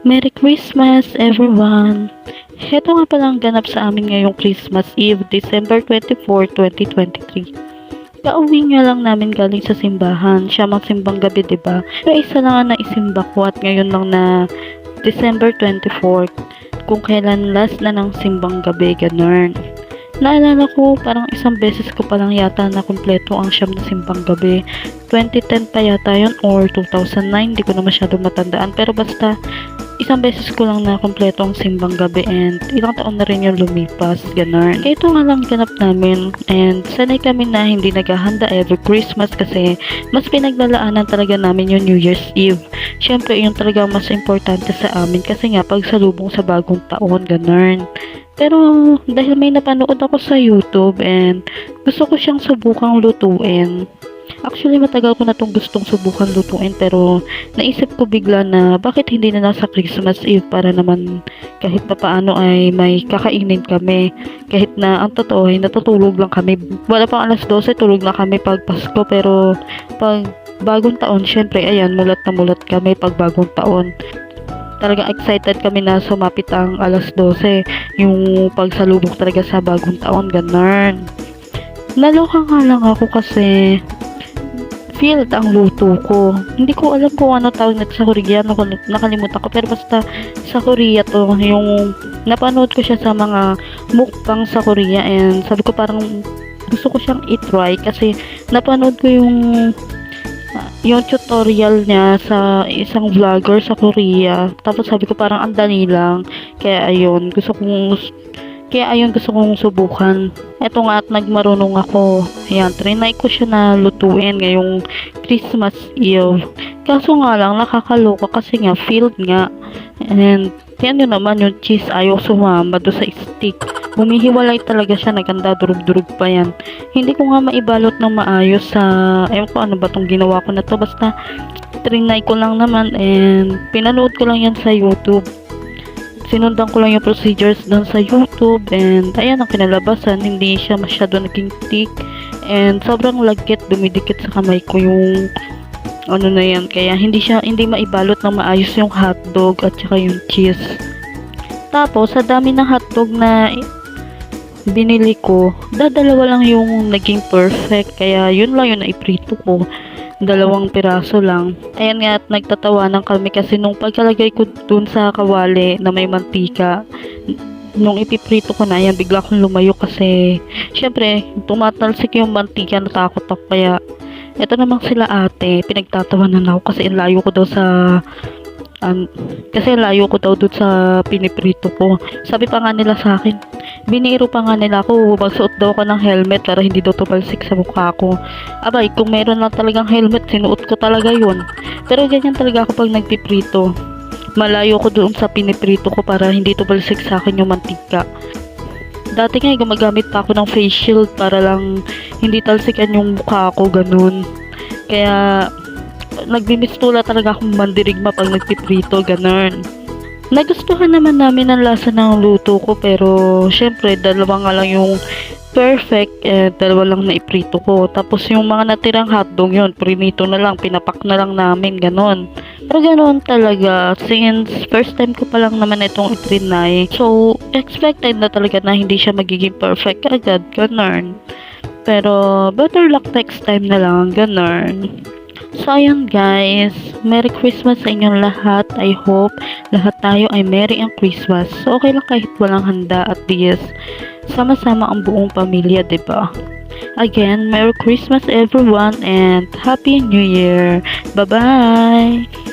Merry Christmas everyone! Heto nga pala ang ganap sa amin ngayong Christmas Eve, December 24, 2023. Kauwi nga lang namin galing sa simbahan. Siya mang simbang gabi, ba? Pero isa lang ang naisimba ko at ngayon lang na December 24 kung kailan last na ng simbang gabi, ganun. Naalala ko, parang isang beses ko pa lang yata na kumpleto ang siyam na simbang gabi. 2010 pa yata yun or 2009, di ko na masyado matandaan. Pero basta, isang beses ko lang na kumpleto ang simbang gabi and ilang taon na rin yung lumipas, ganun. Kaya ito nga lang ganap namin and sanay kami na hindi naghahanda every Christmas kasi mas pinaglalaanan talaga namin yung New Year's Eve. Siyempre, yun talaga mas importante sa amin kasi nga pagsalubong sa bagong taon, ganun. Pero dahil may napanood ako sa YouTube and gusto ko siyang subukang lutuin. Actually, matagal ko na itong gustong subukan lutuin pero naisip ko bigla na bakit hindi na lang sa Christmas Eve para naman kahit pa paano ay may kakainin kami. Kahit na ang totoo ay natutulog lang kami. Wala pang alas 12, tulog na kami pag Pasko pero pag bagong taon, syempre ayan, mulat na mulat kami pag bagong taon talagang excited kami na sumapit ang alas 12 yung pagsalubok talaga sa bagong taon ganun naloka nga lang ako kasi filled ang luto ko hindi ko alam kung ano tawag nito sa Korea Nak- nakalimutan ko pero basta sa Korea to yung napanood ko siya sa mga mukbang sa Korea and sabi ko parang gusto ko siyang i-try kasi napanood ko yung yung tutorial niya sa isang vlogger sa Korea. Tapos sabi ko parang ang dali lang. Kaya ayun, gusto kong kaya ayun gusto kong subukan. Eto nga at nagmarunong ako. Ayan, trinay ko siya na lutuin ngayong Christmas Eve. Kaso nga lang, nakakaloka kasi nga, filled nga. And, yan yun naman, yung cheese ayaw sumama do sa stick. Humihiwalay talaga siya, naganda, durug-durug pa yan. Hindi ko nga maibalot ng maayos sa, ewan ko ano ba tong ginawa ko na to, basta trinay ko lang naman and pinanood ko lang yan sa YouTube. Sinundan ko lang yung procedures doon sa YouTube and ayan ang kinalabasan, hindi siya masyado naging thick and sobrang lagkit, dumidikit sa kamay ko yung ano na yan, kaya hindi siya, hindi maibalot ng maayos yung hotdog at saka yung cheese. Tapos, sa dami ng hotdog na binili ko, dadalawa lang yung naging perfect. Kaya yun lang yung naiprito ko. Dalawang piraso lang. Ayan nga at nagtatawanan kami kasi nung pagkalagay ko dun sa kawali na may mantika, nung ipiprito ko na, ayan, bigla akong lumayo kasi syempre, tumatalsik yung mantika, natakot ako kaya eto namang sila ate, pinagtatawanan ako kasi layo ko daw sa an kasi layo ko daw doon sa piniprito ko. Sabi pa nga nila sa akin, biniro pa nga nila ako, magsuot daw ako ng helmet para hindi daw tumalsik sa mukha ko. Abay, kung meron lang talagang helmet, sinuot ko talaga yun. Pero ganyan talaga ako pag nagpiprito. Malayo ko doon sa piniprito ko para hindi tumalsik sa akin yung mantika. Dati nga, gumagamit pa ako ng face shield para lang hindi talsikan yung mukha ko, ganun. Kaya, nagbimistula talaga akong mandirigma pag nagpiprito, ganun. Nagustuhan naman namin ang lasa ng luto ko pero syempre dalawa nga lang yung perfect eh dalawa lang na iprito ko tapos yung mga natirang hotdog yun prinito na lang pinapak na lang namin ganon pero ganon talaga since first time ko pa lang naman itong itrinay so expected na talaga na hindi siya magiging perfect agad ganon pero better luck next time na lang ganon So, ayun guys. Merry Christmas sa inyong lahat. I hope lahat tayo ay Merry ang Christmas. So, okay lang kahit walang handa at least sama-sama ang buong pamilya, 'di ba? Again, Merry Christmas everyone and Happy New Year. Bye-bye!